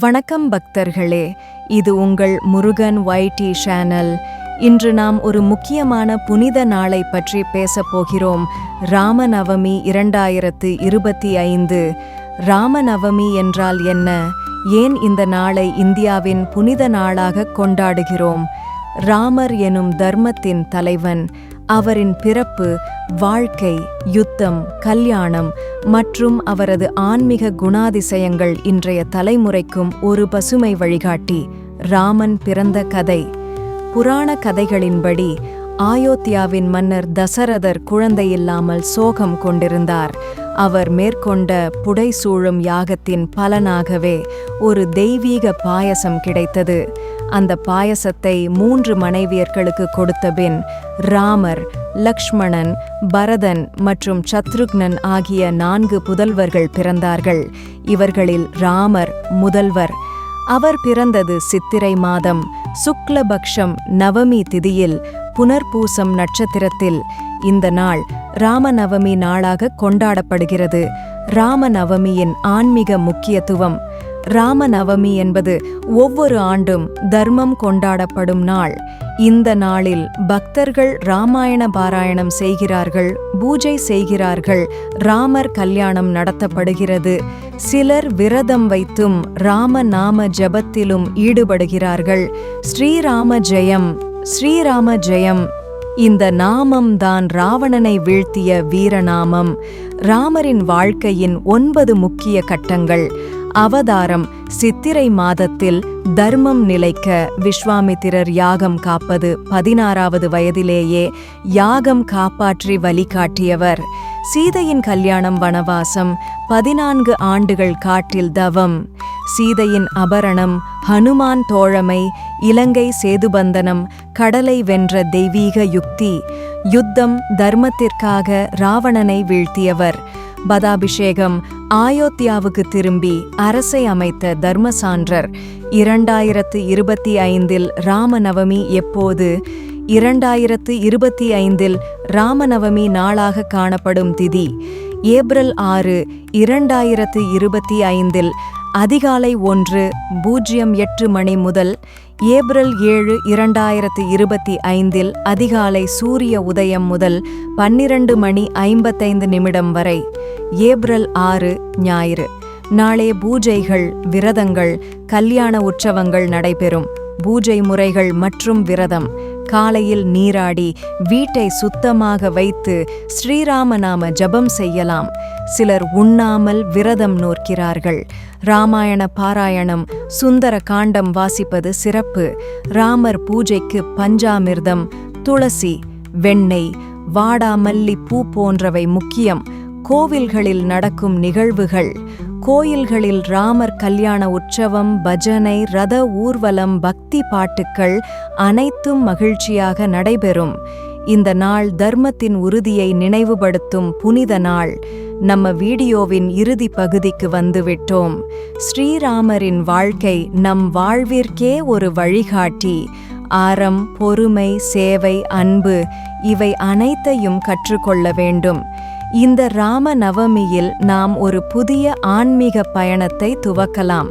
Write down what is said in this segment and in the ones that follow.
வணக்கம் பக்தர்களே இது உங்கள் முருகன் ஒய்டி சேனல் இன்று நாம் ஒரு முக்கியமான புனித நாளை பற்றி பேசப்போகிறோம் ராமநவமி இரண்டாயிரத்து இருபத்தி ஐந்து. ராமநவமி என்றால் என்ன? ஏன் இந்த நாளை இந்தியாவின் புனித நாளாக கொண்டாடுகிறோம்? ராமர் எனும் தர்மத்தின் தலைவன் அவரின் பிறப்பு வாழ்க்கை யுத்தம் கல்யாணம் மற்றும் அவரது ஆன்மீக குணாதிசயங்கள் இன்றைய தலைமுறைக்கும் ஒரு பசுமை வழிகாட்டி ராமன் பிறந்த கதை. புராண கதைகளின்படி ஆயோத்தியாவின் மன்னர் தசரதர் குழந்தையில்லாமல் சோகம் கொண்டிருந்தார். அவர் மேற்கொண்ட புடைசூழும் யாகத்தின் பலனாகவே ஒரு தெய்வீக பாயசம் கிடைத்தது. அந்த பாயசத்தை மூன்று மனைவியர்களுக்கு கொடுத்த பின் ராமர் லக்ஷ்மணன் பரதன் மற்றும் சத்ருக்னன் ஆகிய நான்கு புதல்வர்கள் பிறந்தார்கள். இவர்களில் ராமர் முதல்வர். அவர் பிறந்தது சித்திரை மாதம். சுக்லபக்ஷம் நவமி திதியில் புனர்பூசம் நட்சத்திரத்தில் இந்த நாள் ராமநவமி நாளாக கொண்டாடப்படுகிறது. ராமநவமியின் ஆன்மீக முக்கியத்துவம் ராமநவமி என்பது ஒவ்வொரு ஆண்டும் தர்மம் கொண்டாடப்படும் நாள். இந்த நாளில் பக்தர்கள் ராமாயண பாராயணம் செய்கிறார்கள் பூஜை செய்கிறார்கள் ராமர் கல்யாணம் நடத்தப்படுகிறது. சிலர் விரதம் வைத்தும் ராம நாம ஜபத்திலும் ஈடுபடுகிறார்கள். ஸ்ரீராம ஜெயம் ஸ்ரீராம ஜெயம். இந்த நாமம் தான் ராவணனை வீழ்த்திய வீரநாமம். ராமரின் வாழ்க்கையின் ஒன்பது முக்கிய கட்டங்கள். அவதாரம் சித்திரை மாதத்தில் தர்மம் நிலைக்க விஸ்வாமித்திரர் யாகம் காப்பது பதினாறாவது வயதிலேயே யாகம் காப்பாற்றி வழிகாட்டியவர். சீதையின் கல்யாணம் வனவாசம் பதினான்கு ஆண்டுகள் காட்டில் தவம். சீதையின் அபரணம் ஹனுமான் தோழமை இலங்கை சேதுபந்தனம் கடலை வென்ற தெய்வீக யுக்தி யுத்தம் தர்மத்திற்காக ராவணனை வீழ்த்தியவர். பதாபிஷேகம் ஆயோத்தியாவுக்கு திரும்பி அரசை அமைத்த தர்மசான்றர் இரண்டாயிரத்து இருபத்தி ஐந்தில் ராமநவமி எப்போது? இரண்டாயிரத்து இருபத்தி ஐந்தில் ராமநவமி நாளாக காணப்படும் திதி ஏப்ரல் ஆறு இரண்டாயிரத்து இருபத்தி ஐந்தில் அதிகாலை ஒன்று பூஜ்ஜியம் எட்டு மணி முதல் ஏப்ரல் ஏழு இரண்டாயிரத்து இருபத்தி ஐந்தில் அதிகாலை சூரிய உதயம் முதல் பன்னிரண்டு மணி ஐம்பத்தைந்து நிமிடம் வரை ஏப்ரல் ஆறு ஞாயிறு. நாளே பூஜைகள் விரதங்கள் கல்யாண உற்சவங்கள் நடைபெறும். பூஜை முறைகள் மற்றும் விரதம். காலையில் நீராடி வீட்டை சுத்தமாக வைத்து ஸ்ரீராமநாம ஜபம் செய்யலாம். சிலர் உண்ணாமல் விரதம் நோக்கிறார்கள் ராமாயண பாராயணம் சுந்தர காண்டம் வாசிப்பது சிறப்பு. ராமர் பூஜைக்கு பஞ்சாமிர்தம் துளசி வெண்ணெய் வாடாமல்லி பூ போன்றவை முக்கியம். கோவில்களில் நடக்கும் நிகழ்வுகள் கோயில்களில் ராமர் கல்யாண உற்சவம் பஜனை ரத ஊர்வலம் பக்தி பாட்டுக்கள் அனைத்தும் மகிழ்ச்சியாக நடைபெறும். இந்த நாள் தர்மத்தின் உறுதியை நினைவுபடுத்தும் புனித நாள். நம்ம வீடியோவின் இறுதி பகுதிக்கு வந்துவிட்டோம். ஸ்ரீராமரின் வாழ்க்கை நம் வாழ்விற்கே ஒரு வழிகாட்டி. ஆரம் பொறுமை சேவை அன்பு இவை அனைத்தையும் கற்றுக்கொள்ள வேண்டும். இந்த ராம நவமியில் நாம் ஒரு புதிய ஆன்மீக பயணத்தை துவக்கலாம்.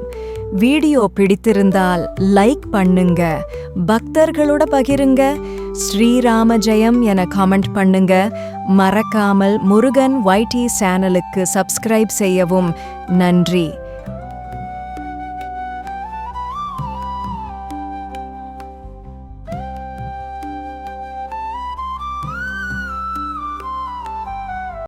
வீடியோ பிடித்திருந்தால் லைக் பண்ணுங்க. பக்தர்களோட பகிருங்க. ஸ்ரீராம ஜெயம் என கமெண்ட் பண்ணுங்க. மறக்காமல் முருகன் ஒய்டி சேனலுக்கு சப்ஸ்கிரைப் செய்யவும். நன்றி.